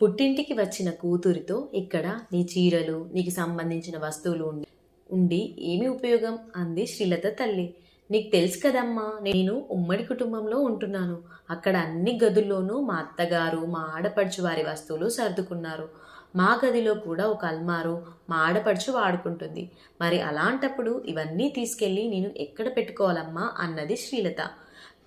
పుట్టింటికి వచ్చిన కూతురితో ఇక్కడ నీ చీరలు నీకు సంబంధించిన వస్తువులు ఉండి ఉండి ఏమి ఉపయోగం? అంది శ్రీలత తల్లి. నీకు తెలుసు కదమ్మా నేను ఉమ్మడి కుటుంబంలో ఉంటున్నాను. అక్కడ అన్ని గదుల్లోనూ మా అత్తగారు మా ఆడపడుచు వారి వస్తువులు సర్దుకున్నారు. మా గదిలో కూడా ఒక అల్మారు మా ఆడపడుచు వాడుకుంటుంది. మరి అలాంటప్పుడు ఇవన్నీ తీసుకెళ్ళి నేను ఎక్కడ పెట్టుకోవాలమ్మా? అన్నది శ్రీలత.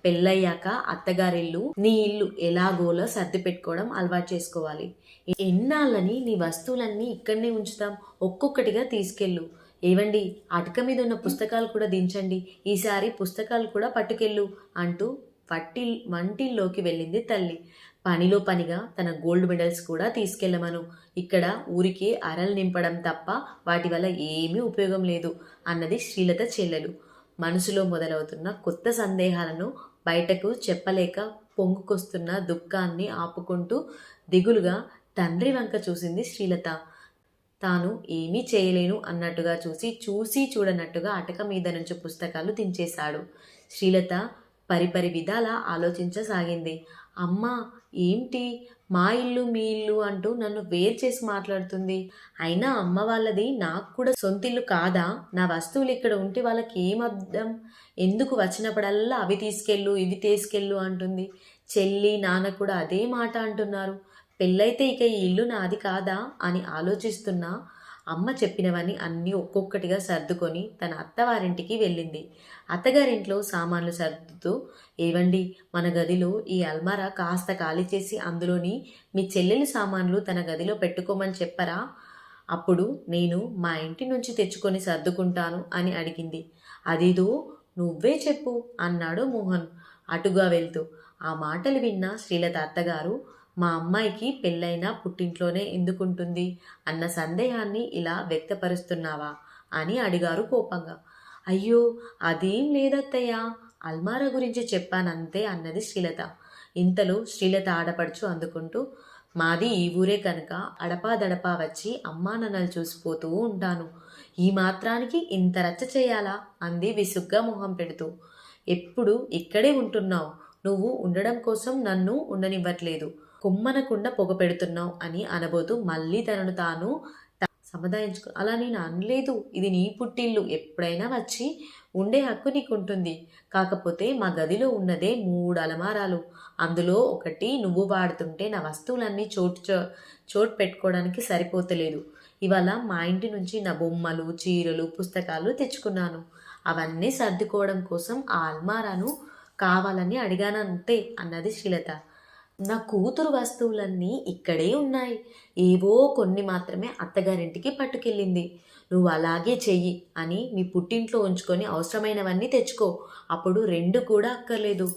పెళ్ళయ్యాక అత్తగారిల్లు నీ ఇల్లు ఎలాగోలో సర్ది పెట్టుకోవడం అలవాటు చేసుకోవాలి. ఎన్నాళ్ళని నీ వస్తువులన్నీ ఇక్కడనే ఉంచుతాం. ఒక్కొక్కటిగా తీసుకెళ్ళు. ఏవండి? అటక మీద ఉన్న పుస్తకాలు కూడా దించండి. ఈసారి పుస్తకాలు కూడా పట్టుకెళ్ళు అంటూ పట్టి వంటిల్లోకి వెళ్ళింది తల్లి. పనిలో పనిగా తన గోల్డ్ మెడల్స్ కూడా తీసుకెళ్ళమను. ఇక్కడ ఊరికే అరలు నింపడం తప్ప వాటి వల్ల ఏమీ ఉపయోగం లేదు అన్నది శ్రీలత చెల్లెలు. మనసులో మొదలవుతున్న కొత్త సందేహాలను బయటకు చెప్పలేక పొంగుకొస్తున్న దుఃఖాన్ని ఆపుకుంటూ దిగులుగా తండ్రి వంక చూసింది శ్రీలత. తాను ఏమీ చేయలేను అన్నట్టుగా చూసి చూసి చూడనట్టుగా అటక మీద నుంచి పుస్తకాలు దించేశాడు. శ్రీలత పరిపరి విధాల ఆలోచించసాగింది. అమ్మ ఏంటి? మా ఇల్లు మీ ఇల్లు అంటూ నన్ను వేరు చేసి మాట్లాడుతుంది. అయినా అమ్మ వాళ్ళది నాకు కూడా సొంతిల్లు కాదా? నా వస్తువులు ఇక్కడ ఉంటే వాళ్ళకి ఏమర్థం ఎందుకు వచ్చినప్పుడల్లా అవి తీసుకెళ్ళు ఇవి తీసుకెళ్ళు అంటుంది. చెల్లి నాన్న కూడా అదే మాట అంటున్నారు. పెళ్ళైతే ఇక ఈ ఇల్లు నాది కాదా? అని ఆలోచిస్తున్నా. అమ్మ చెప్పినవని అన్నీ ఒక్కొక్కటిగా సర్దుకొని తన అత్తవారింటికి వెళ్ళింది. అత్తగారింట్లో సామాన్లు సర్దుతూ ఏవండి మన గదిలో ఈ అల్మారా కాస్త ఖాళీ చేసి అందులోని మీ చెల్లెలి సామాన్లు తన గదిలో పెట్టుకోమని చెప్పరా? అప్పుడు నేను మా ఇంటి నుంచి తెచ్చుకొని సర్దుకుంటాను అని అడిగింది. అదిదో నువ్వే చెప్పు అన్నాడు మోహన్ అటుగా వెళ్తూ. ఆ మాటలు విన్న శ్రీలత అత్తగారు మా అమ్మాయికి పెళ్ళైనా పుట్టింట్లోనే ఎందుకుంటుంది? అన్న సందేహాన్ని ఇలా వ్యక్తపరుస్తున్నావా? అని అడిగారు కోపంగా. అయ్యో అదేం లేదత్తయ్యా. అల్మారా గురించి చెప్పానంతే అన్నది శ్రీలత. ఇంతలో శ్రీలత ఆడపడుచు అందుకుంటూ మాది ఈ ఊరే కనుక అడపాదడపా వచ్చి అమ్మా నన్నలు చూసిపోతూ ఉంటాను. ఈ మాత్రానికి ఇంత రచ్చ చేయాలా? అంది విసుగ్గా మొహం పెడుతూ. ఎప్పుడు ఇక్కడే ఉంటున్నావు. నువ్వు ఉండడం కోసం నన్ను ఉండనివ్వట్లేదు. కుమ్మనకుండా పొగ పెడుతున్నావు అని అనబోతూ మళ్ళీ తనను తాను సముదాయించుకో అలా నేను అనలేదు. ఇది నీ పుట్టిల్లు. ఎప్పుడైనా వచ్చి ఉండే హక్కు నీకు ఉంటుంది కాకపోతే మా గదిలో ఉన్నదే మూడు అలమారాలు. అందులో ఒకటి నువ్వు వాడుతుంటే నా వస్తువులన్నీ చోటు చో- చోటు పెట్టుకోవడానికి సరిపోతలేదు. ఇవాళ మా ఇంటి నుంచి నా బొమ్మలు చీరలు పుస్తకాలు తెచ్చుకున్నాను. అవన్నీ సర్దుకోవడం కోసం ఆ అల్మారాను కావాలని అడిగానంతే అన్నది శ్రీలత నా కూతురు వస్తువులన్నీ ఇక్కడే ఉన్నాయి. ఏవో కొన్ని మాత్రమే అత్తగారింటికి పట్టుకెళ్ళింది. నువ్వు అలాగే చెయ్యి అని మీ పుట్టింట్లో ఉంచుకొని అవసరమైనవన్నీ తెచ్చుకో. అప్పుడు రెండు కూడా అక్కర్లేదు.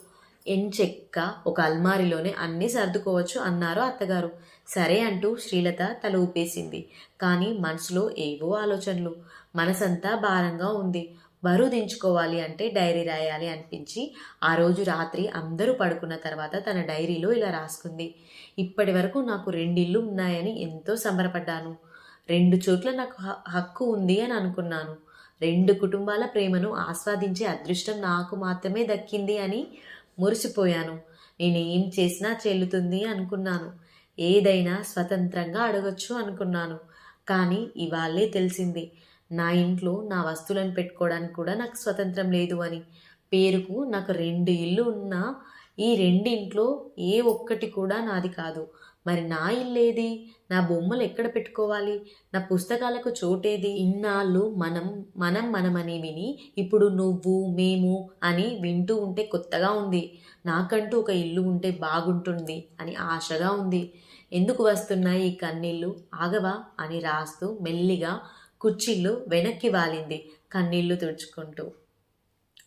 ఎంచెక్క ఒక అల్మారిలోనే అన్నీ సర్దుకోవచ్చు అన్నారు అత్తగారు. సరే అంటూ శ్రీలత తల ఊపేసింది. కానీ మనసులో ఏవో ఆలోచనలు. మనసంతా భారంగా ఉంది. బరువు దించుకోవాలి అంటే డైరీ రాయాలి అనిపించి ఆ రోజు రాత్రి అందరూ పడుకున్న తర్వాత తన డైరీలో ఇలా రాసుకుంది. ఇప్పటి వరకు నాకు రెండిళ్ళు ఉన్నాయని ఎంతో సంబరపడ్డాను. రెండు చోట్ల నాకు హ- హక్కు ఉంది అని అనుకున్నాను. రెండు కుటుంబాల ప్రేమను ఆస్వాదించే అదృష్టం నాకు మాత్రమే దక్కింది అని మురిసిపోయాను. నేనేం చేసినా చెల్లుతుంది అనుకున్నాను. ఏదైనా స్వతంత్రంగా అడగొచ్చు అనుకున్నాను. కానీ ఇవాళే తెలిసింది. నా ఇంట్లో నా వస్తువులను పెట్టుకోవడానికి కూడా నాకు స్వతంత్రం లేదు అని. పేరుకు నాకు రెండు ఇల్లు ఉన్నా ఈ రెండింట్లో ఏ ఒక్కటి కూడా నాది కాదు. మరి నా ఇల్లేది? నా బొమ్మలు ఎక్కడ పెట్టుకోవాలి? నా పుస్తకాలకు చోటేది? ఇన్నాళ్ళు మనం మనం మనమని విని ఇప్పుడు నువ్వు మేము అని వింటూ ఉంటే కొత్తగా ఉంది. నాకంటూ ఒక ఇల్లు ఉంటే బాగుంటుంది అని ఆశగా ఉంది. ఎందుకు వస్తున్నాయి ఈ కన్నీళ్ళు? ఆగవా? అని రాస్తూ మెల్లిగా కుర్చీలు వెనక్కి వాలింది కన్నీళ్ళు తుడుచుకుంటూ.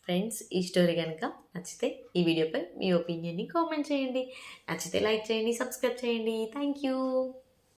ఫ్రెండ్స్ ఈ స్టోరీ కనుక నచ్చితే ఈ వీడియోపై మీ ఒపీనియన్ని కామెంట్ చేయండి. నచ్చితే లైక్ చేయండి సబ్స్క్రైబ్ చేయండి. Thank you